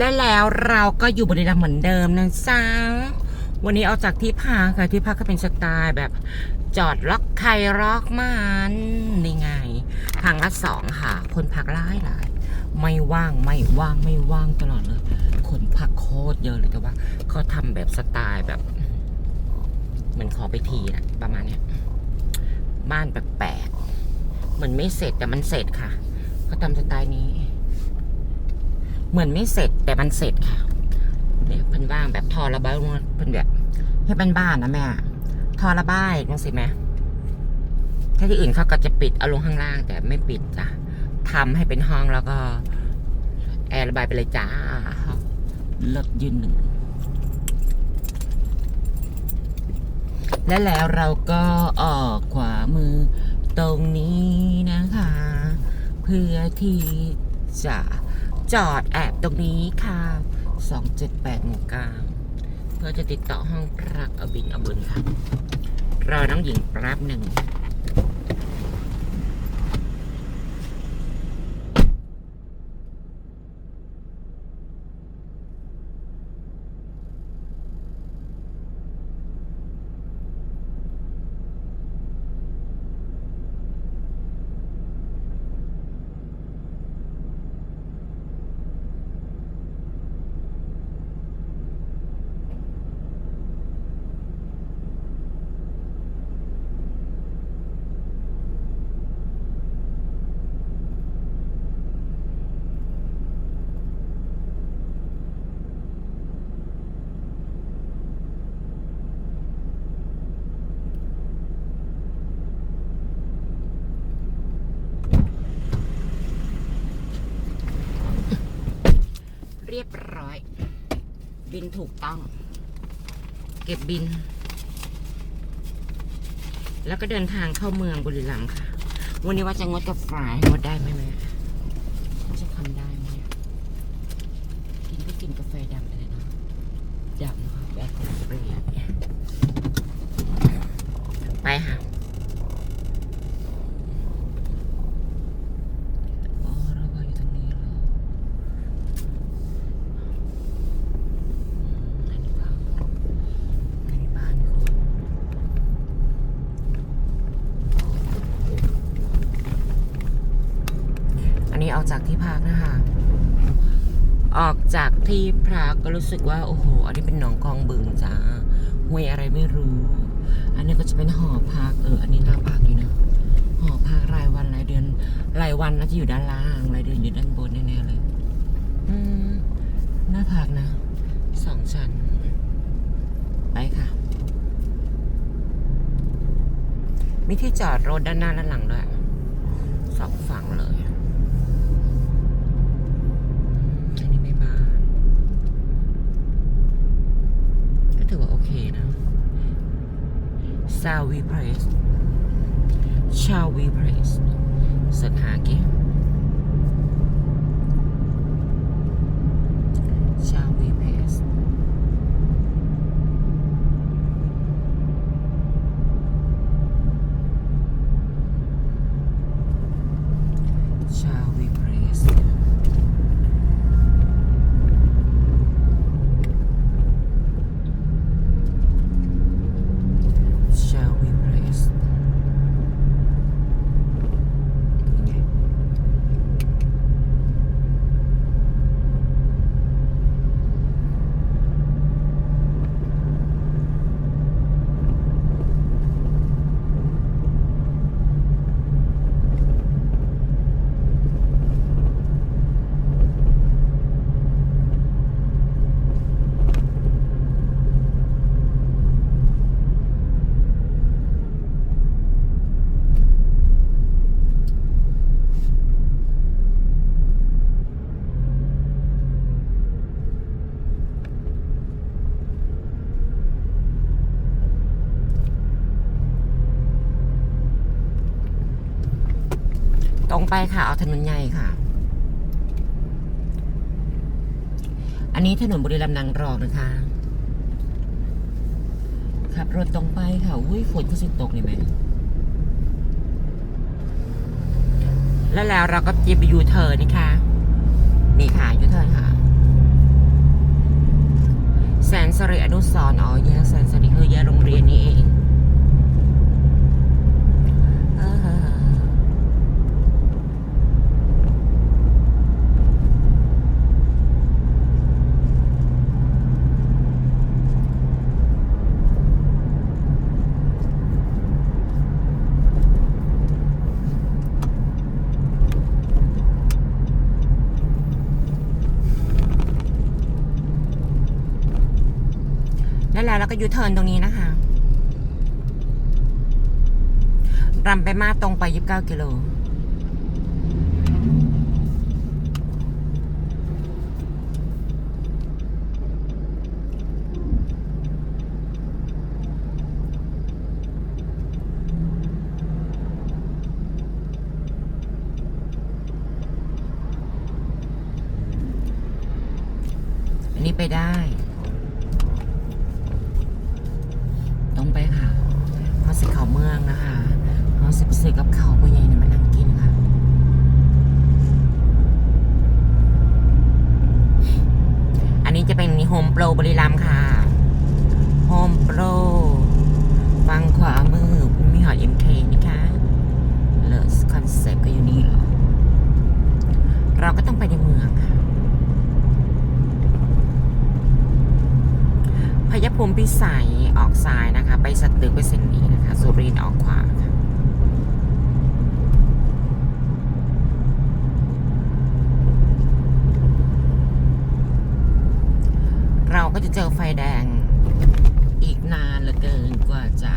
และแล้วเราก็อยู่บรีรัมเหมือนเดิมนะจ๊ะวันนี้เอาจากที่พักค่ะที่พักก็เป็นสไตล์แบบจอดล็อกใครล็อกมันนี่ไง ทางละสองค่ะ คนพักหลายหลายไม่ว่างไม่ว่างไม่ว่างตลอดเลย คนพักโคตรเยอะเลยแต่ว่าเขาทำแบบสไตล์แบบเหมือนขอไปทีนะประมาณเนี้ยบ้านแปลกๆเหมือนไม่เสร็จแต่มันเสร็จค่ะเขาทำสไตล์นี้ เหมือนไม่เสร็จแต่มันเสร็จค่ะเนี่ยเป็นว่างแบบทอระบายเป็นแบบให้เป็นบ้านนะแม่ทอระบายจังสิแม่ถ้าที่อื่นเขาก็จะปิดเอาลงข้างล่าง แต่ไม่ปิดจ้ะทำให้เป็นห้องแล้วก็ แอร์ระบายไปเลยจ้าเลิศยืนหนึ่งและแล้วเราก็ออกขวามือตรงนี้นะคะ เพื่อที่จะ จอดแอบตรงนี้ค่ะ278หมู่เก้าเพื่อจะติดต่อห้องพักอบินอบุญค่ะ รอน้องหญิงแป๊บหนึ่ง เรียบร้อย บินถูกต้อง เก็บบิน แล้วก็เดินทางเข้าเมืองบุรีรัมย์ค่ะ วันนี้ว่าจะงดกาแฟงดได้ไหมแม่ว่าจะทำได้ไหมเนี่ยกินก็กินกาแฟดำไปเลยเนาะดำค่ะแบบของเปรี้ยวเนี่ยไปค่ะอ๋อเราก็อยู่ตรงนี้แล้ว อันนี้บ้านอันนี้บ้านคนอันนี้ออก จากที่พักนะคะ ออกจากที่พักก็รู้สึกว่า โอ้โห อันนี้เป็นหนองกองบึงจ้าห้วยอะไรไม่รู้ อันนี้ก็จะเป็นหอพัก เออ อันนี้น่าพักอยู่นะหอพักรายวันรายเดือน รายวันนะจะอยู่ด้านล่างรายเดือนอยู่ด้านบนแน่ๆเลย อืมน่าพักนะสองชั้นไปค่ะ มีที่จอดรถด้านหน้าและหลังด้วยสองฝั่งเลย อันนี้ไม่บ้าน ก็ถือว่าโอเคนะ s a v i Place s h a v i Place เสิร์ชหาเกม s h a v i Place Shall we praise? Shall we praise? ยังไง ตรงไปค่ะเอาถนนใหญ่ค่ะ อันนี้ถนนบุรีรัมย์นางรองนะคะ ขับรถตรงไปค่ะ อุ้ยฝนก็สิตกนี่แม่แล้วแล้วเราก็จะไปยูเทิร์นนี่ค่ะนี่ค่ะยูเทิร์นค่ะ แสนสรีอนุสรอ๋อแยกแสนสรีคือแยกโรงเรียนนี่เองอ่าฮะ แล้วก็ยูเทิร์นตรงนี้นะคะรำไปมาตรงไป 29 กิโล อันนี้ไปได้ ตรงไปค่ะเพราะสิเขาเมืองนะคะเพราะสิไปซื้อกับเขาวพ่อใหญ่เนี่ยมานั่งกินค่ะ อันนี้จะเป็นโฮมโปรบริลัมย์ค่ะ โฮมโปรฟังขวามือมีหอเอ็มเคนะคะเลสคอนเซ็ปต์ก็อยู่นี่เหรอ เราก็ต้องไปในเมืองค่ะ พยภูมิพิสัยออกซ้ายนะคะ ไปสตึกไปเส้นนี้นะคะ สุรินทร์ออกขวาค่ะ เราก็จะเจอไฟแดงอีกนานเหลือเกินกว่าจะ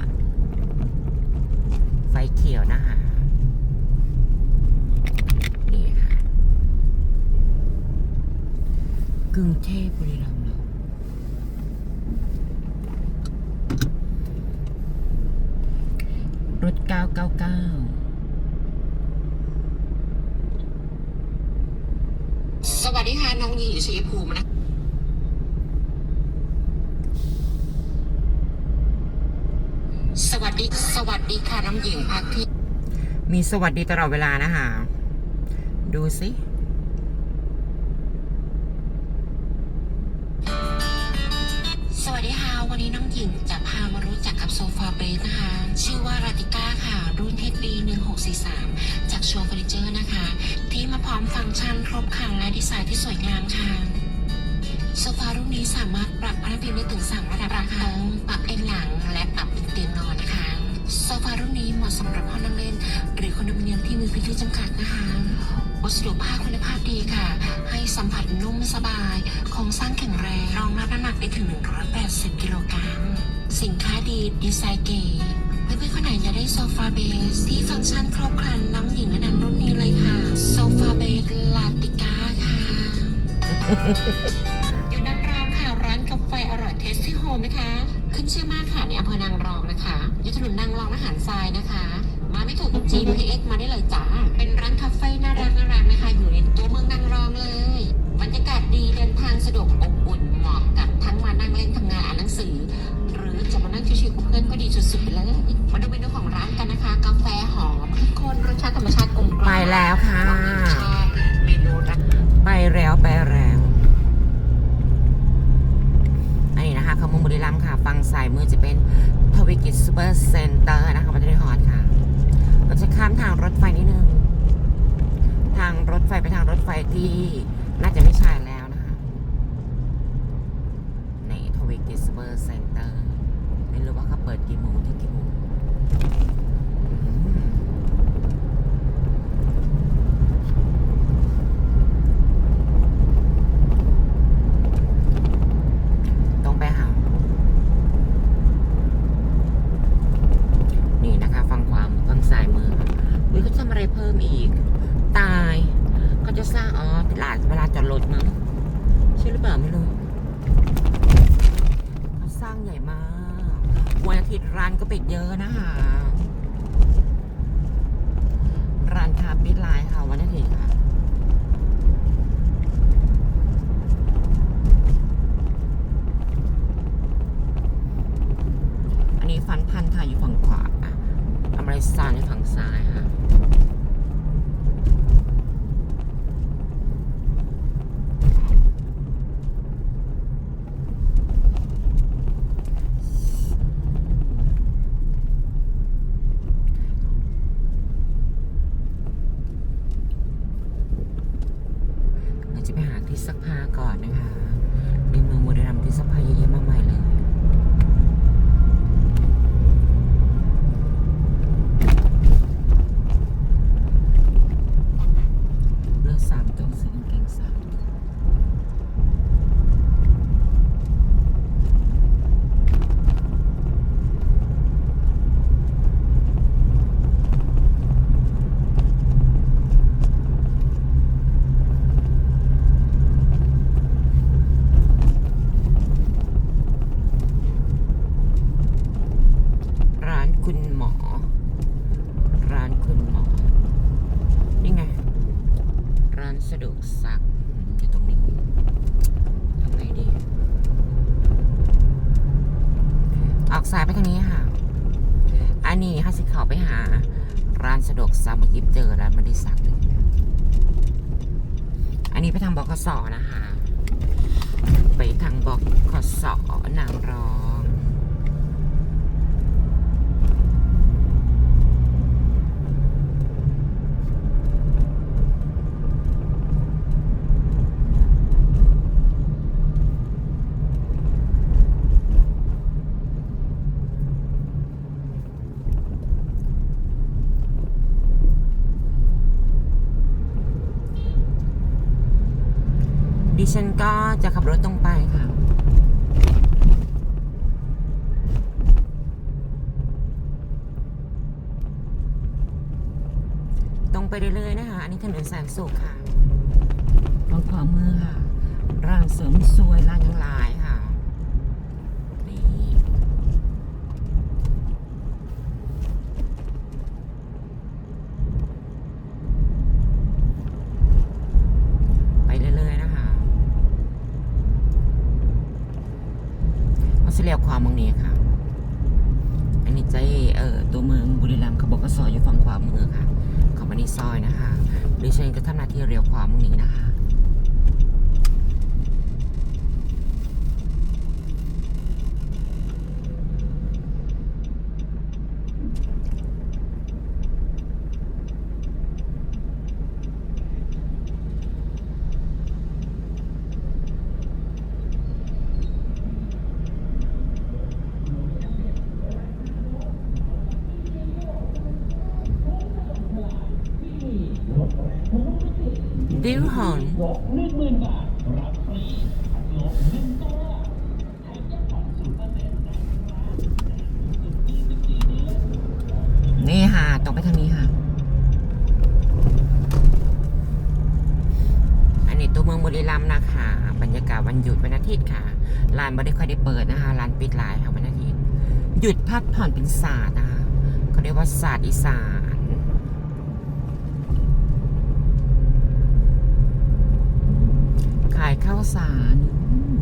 ไฟเขียวนะคะ นี่ค่ะ กรุงเทพบุรีรัมย์เหรอ รถ 999 ส วัสดีค่ะน้องหญิงอยู่ชัยภูมินะสวัสดีสวัสดีค่ะน้องหญิงพักที่มีสวัสดีตลอดเวลานะคะดูสิสวัสดีค่ะวันนี้น้องหญิงจะพามารู้จักกับโซฟาเบสนะคะ ชื่อว่าราติก้าค่ะ รุ่น HD 1643จากชัวร์เฟอร์นิเจอร์นะคะที่มา พร้อมฟังก์ชันครบครันและดีไซน์ที่สวยงามค่ะโซฟารุ่นนี้สามารถปรับพนักพิงได้ถึง3ระดับราคาปรับเอนหลังและปรับเป็นเตียงนอนนะคะโซฟารุ่นนี้เหมาะสำหรับห้องนั่งเล่น หรือคอนโดมิเนียมที่มีพื้นที่จำกัดนะคะวัสดุผ้าคุณภาพดีค่ะ ให้สัมผัสนุ่มสบายโครงสร้างแข็งแรงรองรับน้ำหนักได้ถึง 180 กิโลกรัมสินค้าดีดีไซน์เก๋ ฟาเบสที่ฟังก์ชันครบครันน้องหญิงแนะนำรุ่นนี้เลยค่ะโซฟาเบสลาติก้าค่ะ อยู่ด้านร้านค่ะร้านกาแฟอร่อยเทสที่โฮมนะคะ ขึ้นชื่อมากค่ะในอำเภอนางรองนะคะยู่ถนนนางรองอาหารทรายนะคะ มาไม่ถูก GPS มาได้เลยจ้าเป็นร้านคาเฟ่น่ารัก ไปแล้วค่ะน้องหญิงชอบเมนูรักไปแล้วไปแล้วอันนี้นะคะขมุงบุรีรัมย์ค่ะฟังสายมือจะเป็นทวิกิจซูเปอร์เซ็นเตอร์นะคะบัตเตอรี่ฮอตค่ะเราจะข้ามทางรถไฟนิดนึง ทางรถไฟไปทางรถไฟที่น่าจะไม่ใช่แล้วนะคะ ในทวิกิจซูเปอร์เซ็นเตอร์ไม่รู้ว่าเขาเปิดกี่โมงถึงกี่โมง ร้านสะดวกซักเมื่อกี้เจอร้านไม่ได้ซักเลยอันนี้ไปทางบกสนะคะ ไปทางบกสนางรอง ดิฉันก็จะขับรถตรงไปค่ะตรงไปเรื่อยๆนะคะ อันนี้ถนนแสนสุขค่ะฝั่งขวามือค่ะ ร้านเสริมสวยร้านยังหลายค่ะ นี่ ไปเรื่อยๆนะคะออสเตรเลียความเมืองนี้ค่ะ อันนี้ใจเอ่อตัวเมืองบุรีรัมย์เขาบอกว่าซอยอยู่ฝั่งขวามือค่ะ เขามาในซอยนะคะดิฉันก็ทำหน้าที่เรียวขวามือนี้นะคะ ดิวหอนนี่ค่ะตรงไปทางนี้ค่ะ อันนี้ตัวเมืองบุรีรัมย์นะคะ บรรยากาศวันหยุดวันอาทิตย์ค่ะร้านไม่ได้ค่อยได้เปิดนะคะร้านปิดหลายค่ะวันอาทิตย์ หยุดพักผ่อนเป็นศาสตร์นะคะเขาเรียกว่าศาสตร์อีสาน ข้าวสารอืม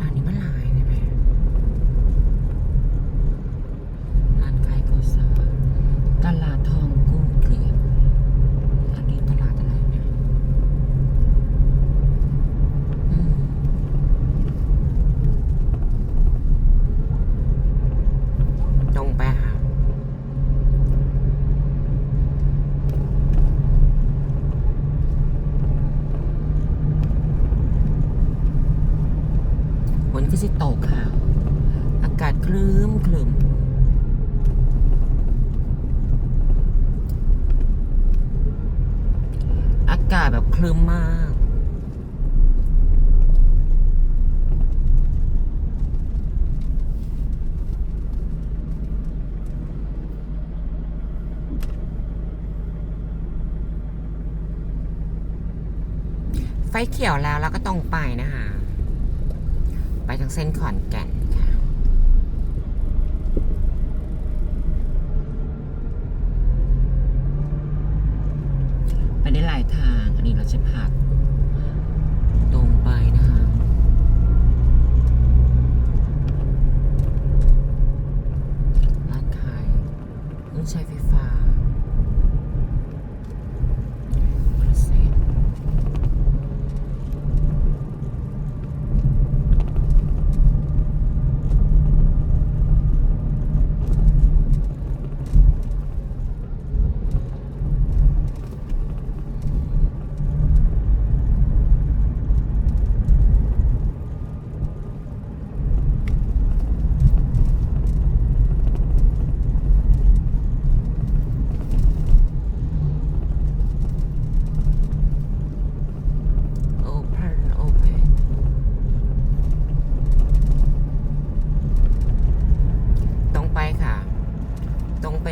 ร้านนี้มันหลายเลยไหมร้านขายข้าวสาร ตลาดทองกุ้งเกลียบอันนี้ตลาดอะไรเนี่ยอืมตรงไปค่ะ ฝนก็สิตกค่ะ อากาศคลืมคลืมอากาศแบบค ลืมมากไฟเขียวแล้วเราก็ต้องไปนะคะ ไปทางเส้นขอนแก่นค่ะ ไปได้หลายทาง อันนี้เราจะพักตรงไปนะคะ ร้านขายเครื่องใช้ไฟฟ้าเปอร์เซ็นต์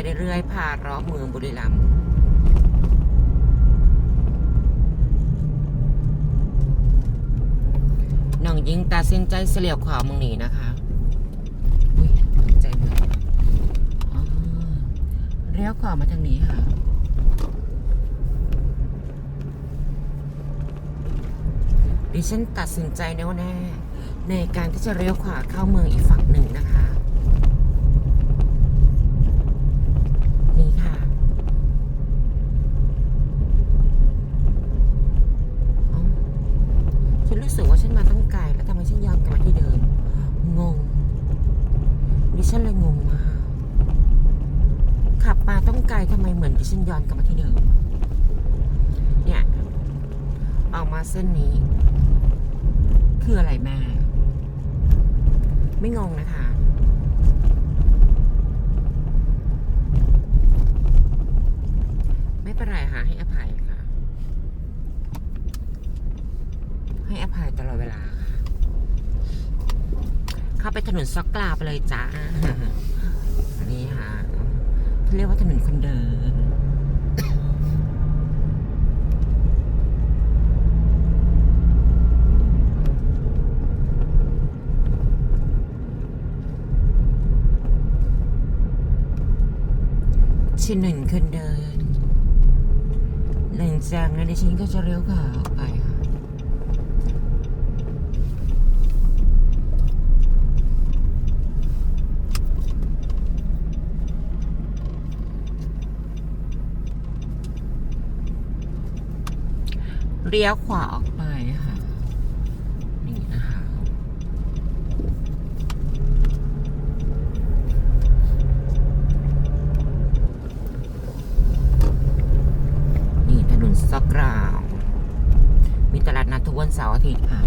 อ เรื่อยพารอบเมืองบุ รีรัมย์น้องยิงตาเส้นใจเสลียวขวามึงหนีนะคะอุ้ยใจหมดอ๋อเลี้ยวขวามาทางนี้ค่ะดิฉันตัดสินใจแน่วแน่ในการที่จะเลี้ยวขวาเข้าเมืองอีกฝั่งหนึ่งนะคะ นี่ค่ะเอ้าฉันรู้สึกว่าฉันมาตั้งไกลแล้วทำไมฉันย้อนกลับมาที่เดิม งง ดิฉันเลยงงมาก ขับมาต้องไกลทำไมเหมือน ดิฉันย้อนกลับมาที่เดิม เนี่ย ออกมาเส้นนี้ คืออะไรแม่ ไม่งงนะคะไม่เป็นไรค่ะให้อภัยค่ะ ให้อภัยตลอดเวลาค่ะ เข้าไปถนนซอกกลาไปเลยจ้าอันนี้ค่ะเขาเรียกว่าถนนคนเดิน ชิ้นหนึ่งคนเดิน หลังจากนั้นดิฉันก็จะเลี้ยวขวาออกไปค่ะเลี้ยวขวาออกไปค่ะ นี่นะคะ นี่ถนนซอกกราว มีตลาดนัดทุกวันเสาร์อาทิตย์ค่ะ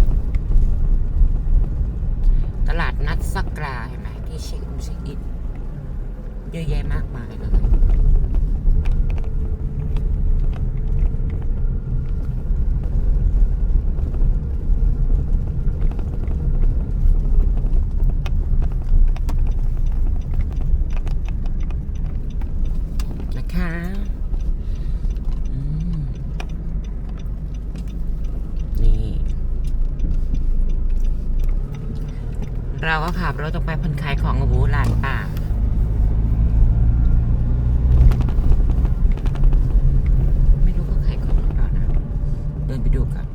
ตลาดนัดสักกราเห็นไหมที่เช็คอินเช็คอินเยอะแยะมากมายเลย นะคะอืมนี่ เราก็ขับรถตรงไปพันขายของกับบูลานป่า ไม่รู้เขาขายของหรือเปล่านะ เดินไปดูกัน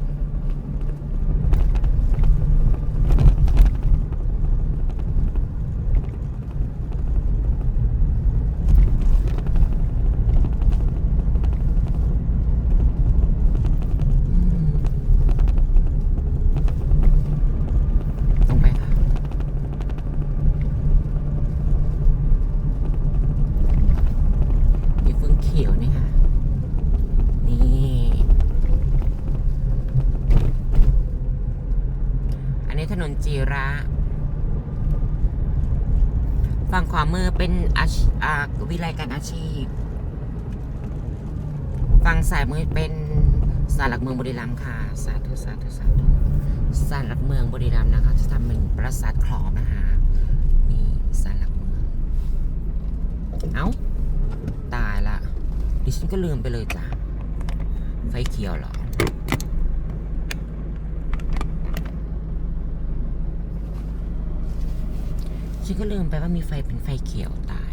ตรงไปค่ะ มีเฟืองเขียวนี่ค่ะ นี่ อันนี้ถนน จีระฝั่งขวามือเป็นอาชอาวิไลการอาชีพ ฝั่งซ้ายมือเป็นศาลหลักเมืองบุรีรัมย์ค่ะ สาธุสาธุสาธุศาลหลักเมืองบุรีรัมย์นะคะจะทำเป็นปราสาทคลองนะคะนี่ศาลหลักเมือง เอ้า ตายละ ดิฉันก็ลืมไปเลยจ้ะ ไฟเขียวเหรอ ฉันก็ลืมไปว่ามีไฟเป็นไฟเขียวตาย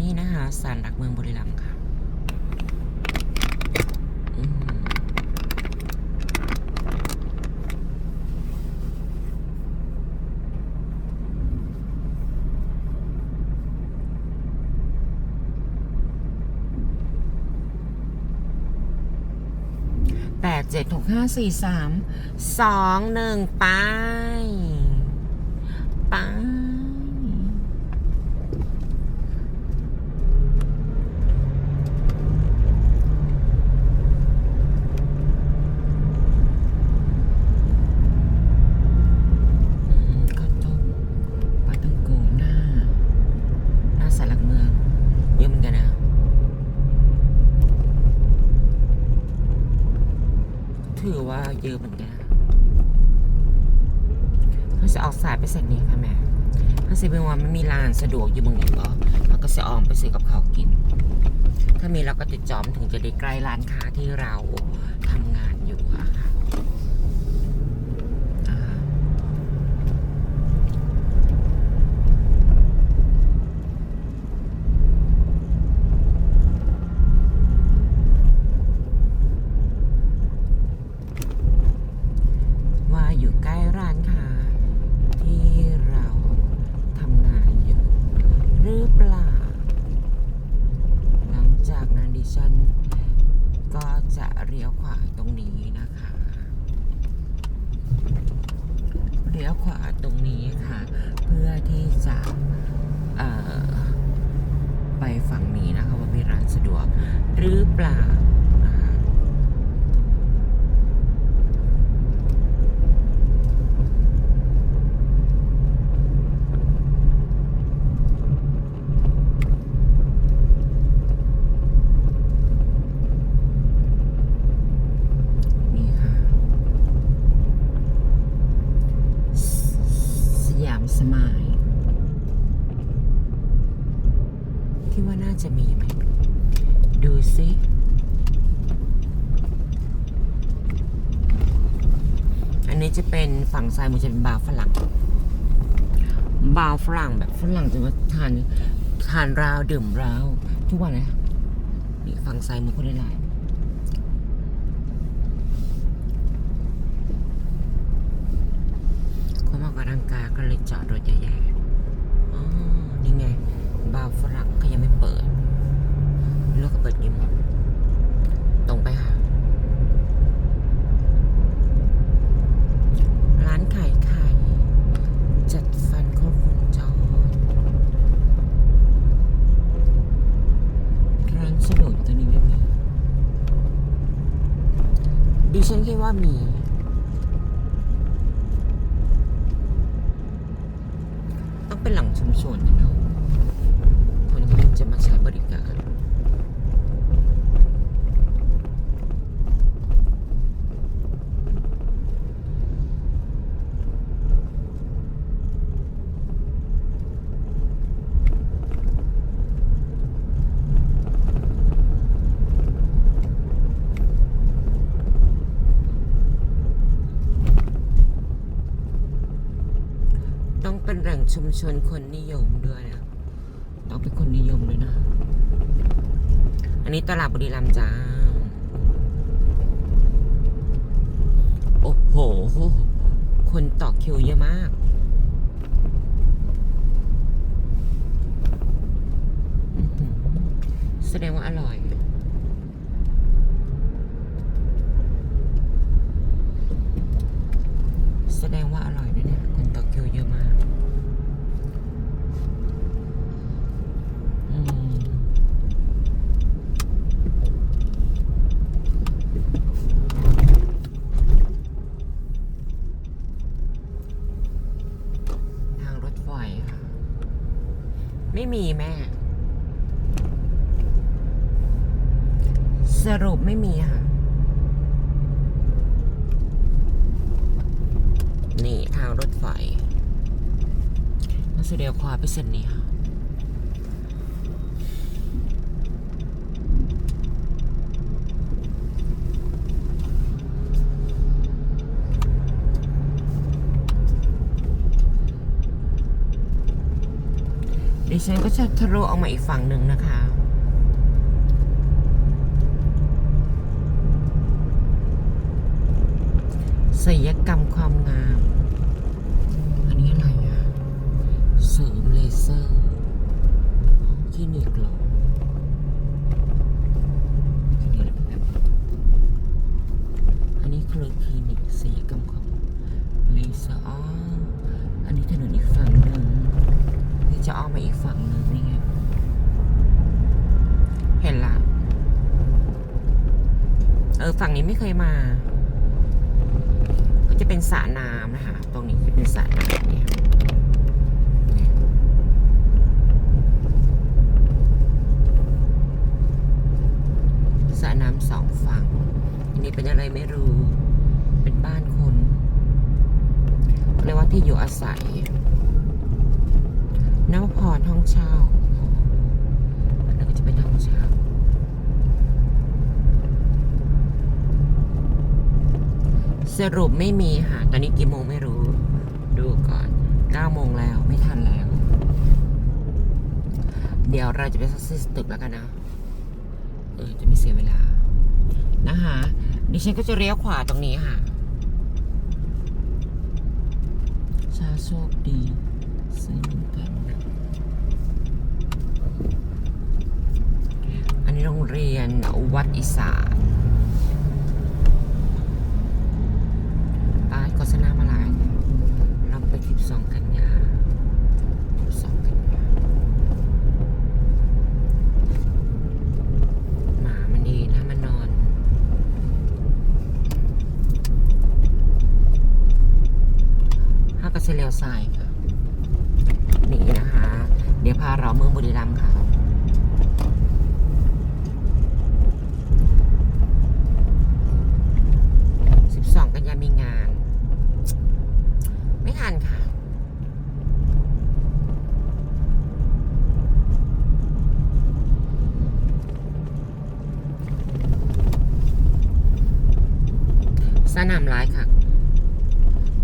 นี่นะคะศาลหลักเมืองบุรีรัมย์ค่ะแปดเจ็ดหกห้าสี่สามสองหนึ่งไป อืมข้าวต้มปลาต้องโกหน้า หน้าสารหลักเมืองเยอะเหมือนกันนะ ถือว่า เยอะเหมือนกันเขาจะออกสายไปเสร็จนี้ค่ะแม่ถ้าสิเป็นว่ามันมีร้านสะดวกอยู่บางอย่างก็เราก็จะออมไปซื้อกับข้าวกิน ถ้ามีเราก็ติดจอมถึงจะได้ใกล้ร้านค้าที่เราทำงานอยู่อะค่ะอ่าว่าอยู่ใกล้ร้านค้าที่เราทำงานอยู่ หรือเปล่า หลังจากนั้นดิฉันก็จะเลี้ยวขวาตรงนี้นะคะ เลี้ยวขวาตรงนี้ค่ะ เพื่อที่จะเอ่อไปฝั่งนี้นะคะว่ามีร้านสะดวกหรือเปล่านะคะ นี่ค่ะสสยามสมายคิดว่าน่าจะมีไหม ดูสิ อันนี้จะเป็นฝั่ง ซ้ายมันจะเป็นบาร์ฝรั่ง บาร์ฝรั่งแบบฝรั่งจะมาทานทานราวดื่มราวทุกวันนะนี่ฝั่งซ้ายมือคนได้หลายเขามากับร่างกายก็เลยจอดรถใหญ่ๆอ๋อนี่ไง บาร์ฝรั่งก็ยังไม่เปิดแล้วก็เปิดกี่โมงตรงไปค่ะ ร้านขายไข่จัดฟันครบวงจรร้านสะดวกตัวนี้ไม่มี ดิฉันคิดว่ามี ต้องเป็นหลังชุมชนนะเนาะคนเขาถึงจะมาใช้บริการ ต้องเป็นแหล่ง ชุมชนคนนิยมด้วยนะต้องเป็นคนนิยมด้วยนะ อันนี้ตลาดบุรีรัมย์จ้า โอ้โห คนต่อคิวเยอะมาก แสดงว่าอร่อยแสดงว่าอร่อยด้วยเนี่ย คนต่อคิวเยอะมาก อืมทางรถไฟค่ะ ไมีแม่ สรุปไม่มีค่ะ นี่ทางรถไฟมาเสเดียวขวาไปเส้นนี้ค่ะ ดิฉันก็จะทะลุออกมาอีกฝั่งหนึ่งนะคะศิลยกรรมความงาม อันนี้อะไรอะเสริมเลเซอร์ คลินิกหรอคลินิกแบบอันนี้คือคลินิกศัลยกรรมความเลเซอร์อ๋ออันนี้ถนนอีกฝั่งหนึ่งที่จะอ้อมไปอีกฝั่งหนึ่งนี่ไง เห็นละ เออ ฝั่งนี้ ไม่เคยมา ก็จะเป็นสระน้ำนะคะ ตรงนี้จะเป็นสระน้ำเนี่ยสระน้ำสองฝั่ง อันนี้เป็นอะไรไม่รู้ เป็นบ้านคนเรียกว่าที่อยู่อาศัยนวพรห้องเช่าอันนั้นก็จะเป็นห้องเช่า สรุปไม่มีค่ะ ตอนนี้กี่โมงไม่รู้ ดูก่อน9โมงแล้วไม่ทันแล้ว เดี๋ยวเราจะไปซักซีตึกแล้วกันนะ เออ จะไม่เสียเวลา นะคะดิฉันก็จะเลี้ยวขวาตรงนี้ค่ะชาโชคดีซื้อเหมือนกันอันนี้โรงเรียนวัดอีสานป้ายโฆ ษณามาหลายเราไปทิปสองกันยาทิปสองกันยาหมามันดีนะมันนอน ห้ากระเซเลียวทรายค่ะ นี่นะคะ เดี๋ยวพาเราเมืองบุรีรัมย์ค่ะ สิบสองกันยามีงาน ไม่ทันค่ะ สนามร้ายค่ะ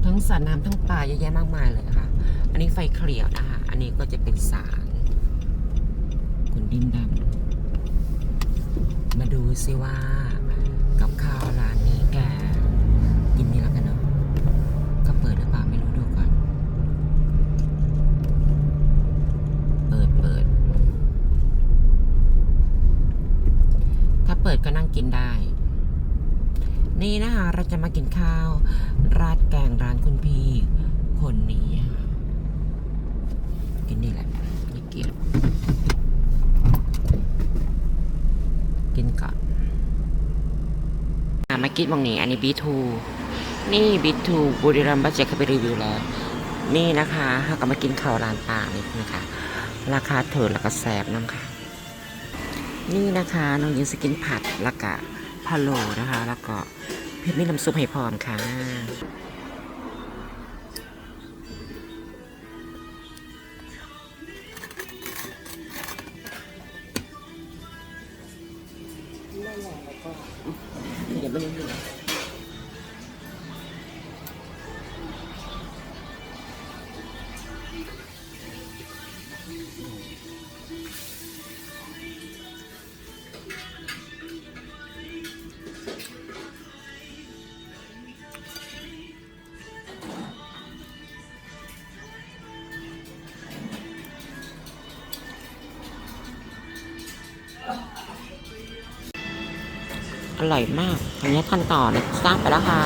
ทั้งสระน้ำทั้งป่าเยอะ แยะมากมายเลยค่ะ อันนี้ไฟเคลียวนะคะ อันนี้ก็จะเป็นสารคุณดินดำมาดูซิว่ากับข้าวร้านนี้แกกินนี่แล้วกันเนาะก็เปิดหรือเปล่าไม่รู้ดูก่อน เปิดเปิด ถ้าเปิดก็นั่งกินได้ นี่นะคะ เราจะมากินข้าว ราดแกงร้านคุณพี่ คนนี้ค่ะกินนี่แหละนี่เกียบกินก่อนอะมากินบางนี้ อันนี้บีทูนี่บีทูบุรีรัมย์บัจเจเคยไปรีวิวแล้ว นี่นะคะเราก็มากินข้าวร้านป่านี่นะคะ ราคาเถิดแล้วก็แสบน้ำค่ะ นี่นะคะน้องยิงสกินผัดแล้วก็พะโล้นะคะ แล้วก็เพชรมีน้ำซุปให้พร้อมค่ะ อร่อยมากอันนี้ขั้นต่อเนี่ยสร้างไปแล้วค่ะ